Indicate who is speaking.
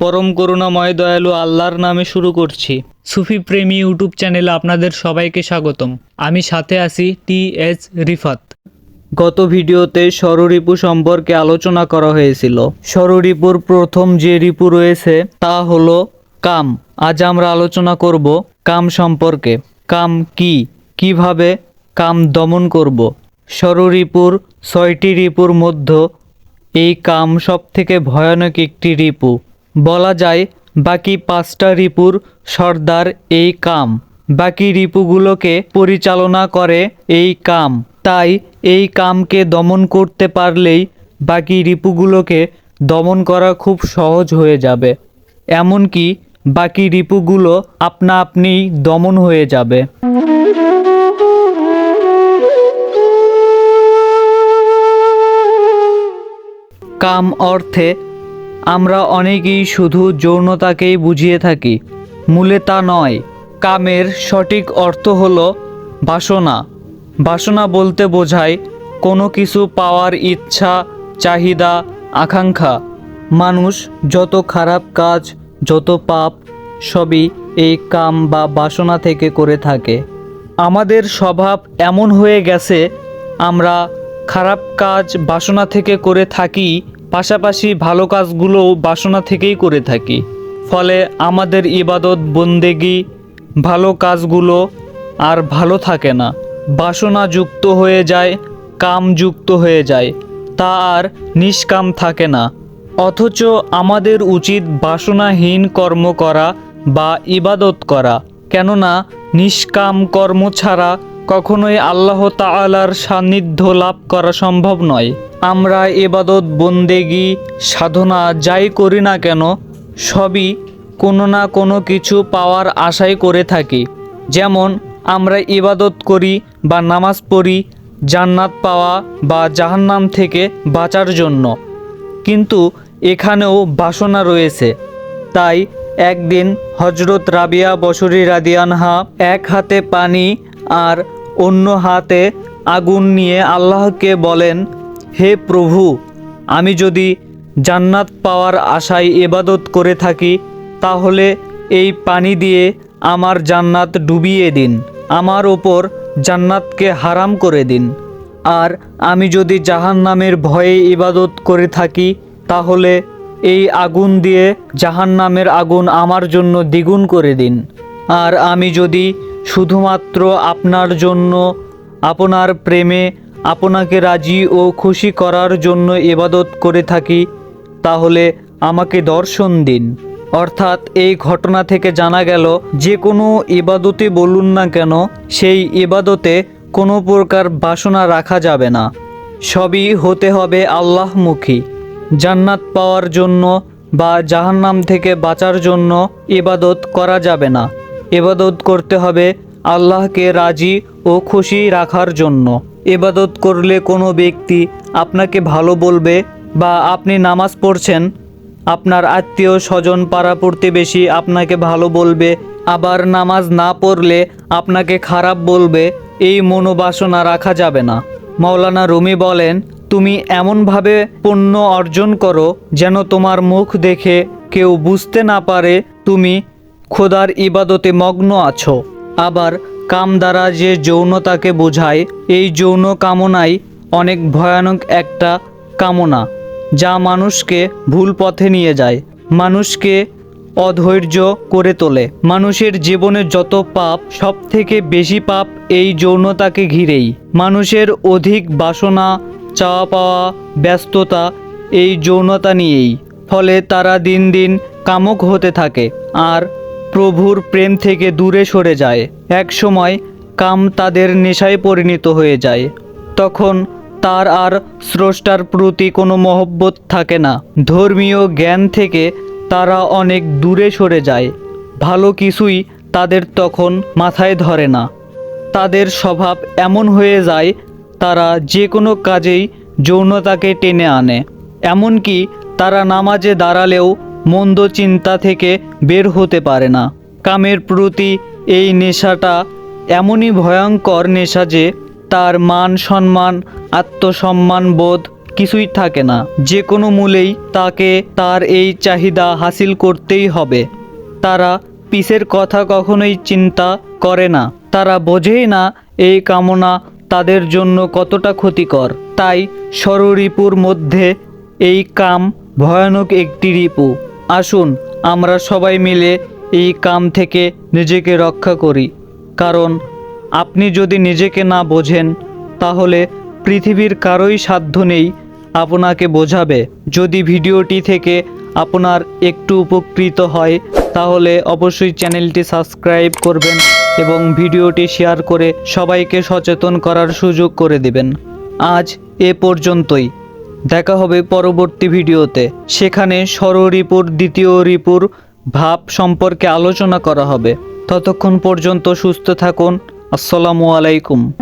Speaker 1: পরম করুণাময় দয়ালু আল্লাহর নামে শুরু করছি। সুফি প্রেমী ইউটিউব চ্যানেলে আপনাদের সবাইকে স্বাগতম। আমি সাথে আছি টি এস রিফাত। গত ভিডিওতে স্বররিপু সম্পর্কে আলোচনা করা হয়েছিল। স্বররিপুর প্রথম যে রিপু রয়েছে তা হলো কাম। আজ আমরা আলোচনা করব কাম সম্পর্কে। কাম কি? কীভাবে কাম দমন করব? স্বররিপুর ছয়টি রিপুর মধ্যে এই কাম সব থেকে ভয়ানক একটি রিপু। বলা যায়, বাকি পাঁচটা রিপুর সর্দার এই কাম। বাকি রিপুগুলোকে পরিচালনা করে এই কাম। তাই এই কামকে দমন করতে পারলেই বাকি রিপুগুলোকে দমন করা খুব সহজ হয়ে যাবে। এমনকি বাকি রিপুগুলো আপনা আপনিই দমন হয়ে যাবে। কাম অর্থে আমরা অনেকেই শুধু যৌনতাকেই বুঝিয়ে থাকি। মূলে তা নয়, কামের সঠিক অর্থ হলো বাসনা। বাসনা বলতে বোঝায় কোনো কিছু পাওয়ার ইচ্ছা, চাহিদা, আকাঙ্ক্ষা। মানুষ যত খারাপ কাজ, যত পাপ, সবই এই কাম বা বাসনা থেকে করে থাকে। আমাদের স্বভাব এমন হয়ে গেছে, আমরা খারাপ কাজ বাসনা থেকে করে থাকি পাশাপাশি ভালো কাজগুলোও বাসনা থেকেই করে থাকি। ফলে আমাদের ইবাদত, বন্দেগি, ভালো কাজগুলো আর ভালো থাকে না। বাসনা যুক্ত হয়ে যায়, কাম যুক্ত হয়ে যায়, তা আর নিষ্কাম থাকে না। অথচ আমাদের উচিত বাসনাহীন কর্ম করা বা ইবাদত করা। কেননা নিষ্কাম কর্ম ছাড়া কখনোই আল্লাহ তালার সান্নিধ্য লাভ করা সম্ভব নয়। আমরা এবাদত বন্দেগি, সাধনা যাই করি না কেন, সবই কোনো না কোনো কিছু পাওয়ার আশাই করে থাকি। যেমন, আমরা ইবাদত করি বা নামাজ পড়ি, জান্নাত পাওয়া বা জাহান্নাম থেকে বাঁচার জন্য। কিন্তু এখানেও বাসনা রয়েছে। তাই একদিন হজরত রাবিয়া বসরি রাদিয়ানহা এক হাতে পানি আর অন্য হাতে আগুন নিয়ে আল্লাহকে বলেন, হে প্রভু, আমি যদি জান্নাত পাওয়ার আশায় এবাদত করে থাকি, তাহলে এই পানি দিয়ে আমার জান্নাত ডুবিয়ে দিন, আমার ওপর জান্নাতকে হারাম করে দিন। আর আমি যদি জাহান্নামের ভয়ে ইবাদত করে থাকি, তাহলে এই আগুন দিয়ে জাহান্নামের আগুন আমার জন্য দ্বিগুণ করে দিন। আর আমি যদি শুধুমাত্র আপনার জন্য, আপনার প্রেমে আপনাকে রাজি ও খুশি করার জন্য এবাদত করে থাকি, তাহলে আমাকে দর্শন দিন। অর্থাৎ এই ঘটনা থেকে জানা গেল, যে কোনো এবাদতে বলুন না কেন, সেই এবাদতে কোনো প্রকার বাসনা রাখা যাবে না। সবই হতে হবে আল্লাহমুখী। জান্নাত পাওয়ার জন্য বা জাহান্নাম থেকে বাঁচার জন্য এবাদত করা যাবে না। ইবাদত করতে হবে আল্লাহকে রাজি ও খুশি রাখার জন্য। এবাদত করলে কোনো ব্যক্তি আপনাকে ভালো বলবে বা আপনি নামাজ পড়ছেন, আপনার আত্মীয় স্বজন পাড়া প্রতিবেশী আপনাকে ভালো বলবে, আবার নামাজ না পড়লে আপনাকে খারাপ বলবে, এই মনোবাসনা রাখা যাবে না। মাওলানা রুমি বলেন, তুমি এমনভাবে পণ্য অর্জন করো যেন তোমার মুখ দেখে কেউ বুঝতে না পারে তুমি খোদার ইবাদতে মগ্ন আছো। আবার কাম দ্বারা যে যৌনতাকে বোঝায়, এই যৌন কামনাই অনেক ভয়ানক একটা কামনা, যা মানুষকে ভুল পথে নিয়ে যায়, মানুষকে অধৈর্য করে তোলে। মানুষের জীবনে যত পাপ সব থেকে বেশি পাপ এই যৌনতাকে ঘিরেই। মানুষের অধিক বাসনা চাওয়া পাওয়া ব্যস্ততা এই যৌনতা নিয়েই, ফলে তারা দিন দিন কামক হতে থাকে। আর প্রভুর প্রেম থেকে দূরে সরে যায়। এক সময় কাম তাদের নেশায় পরিণত হয়ে যায়। তখন তার আর স্রষ্টার প্রতি কোনো মহব্বত থাকে না। ধর্মীয় জ্ঞান থেকে তারা অনেক দূরে সরে যায়। ভালো কিছুই তাদের তখন মাথায় ধরে না। তাদের স্বভাব এমন হয়ে যায়, তারা যে কোনো কাজেই যৌনতাকে টেনে আনে। এমনকি তারা নামাজে দাঁড়ালেও মন্দ চিন্তা থেকে বের হতে পারে না। কামের প্রতি এই নেশাটা এমনই ভয়ঙ্কর নেশা যে তার মান সম্মান, আত্মসম্মান বোধ কিছুই থাকে না। যে কোনো মূলেই তাকে তার এই চাহিদা হাসিল করতেই হবে। তারা পিসের কথা কখনোই চিন্তা করে না। তারা বোঝেই না এই কামনা তাদের জন্য কতটা ক্ষতিকর। তাই ষড়রিপুর মধ্যে এই কাম ভয়ানক একটি রিপু। আসুন, আমরা সবাই মিলে এই কাম থেকে নিজেকে রক্ষা করি। কারণ, আপনি যদি নিজেকে না বোঝেন, তাহলে পৃথিবীর কারোই সাধ্য নেই আপনাকে বোঝাবে। যদি ভিডিওটি থেকে আপনার একটু উপকৃত হয়, তাহলে অবশ্যই চ্যানেলটি সাবস্ক্রাইব করবেন এবং ভিডিওটি শেয়ার করে সবাইকে সচেতন করার সুযোগ করে দেবেন। আজ এ পর্যন্তই। দেখা হবে পরবর্তী ভিডিওতে। সেখানে ষড়রিপুর দ্বিতীয় রিপুর ভাব সম্পর্কে আলোচনা করা হবে। ততক্ষণ পর্যন্ত সুস্থ থাকুন। আসসালামু আলাইকুম।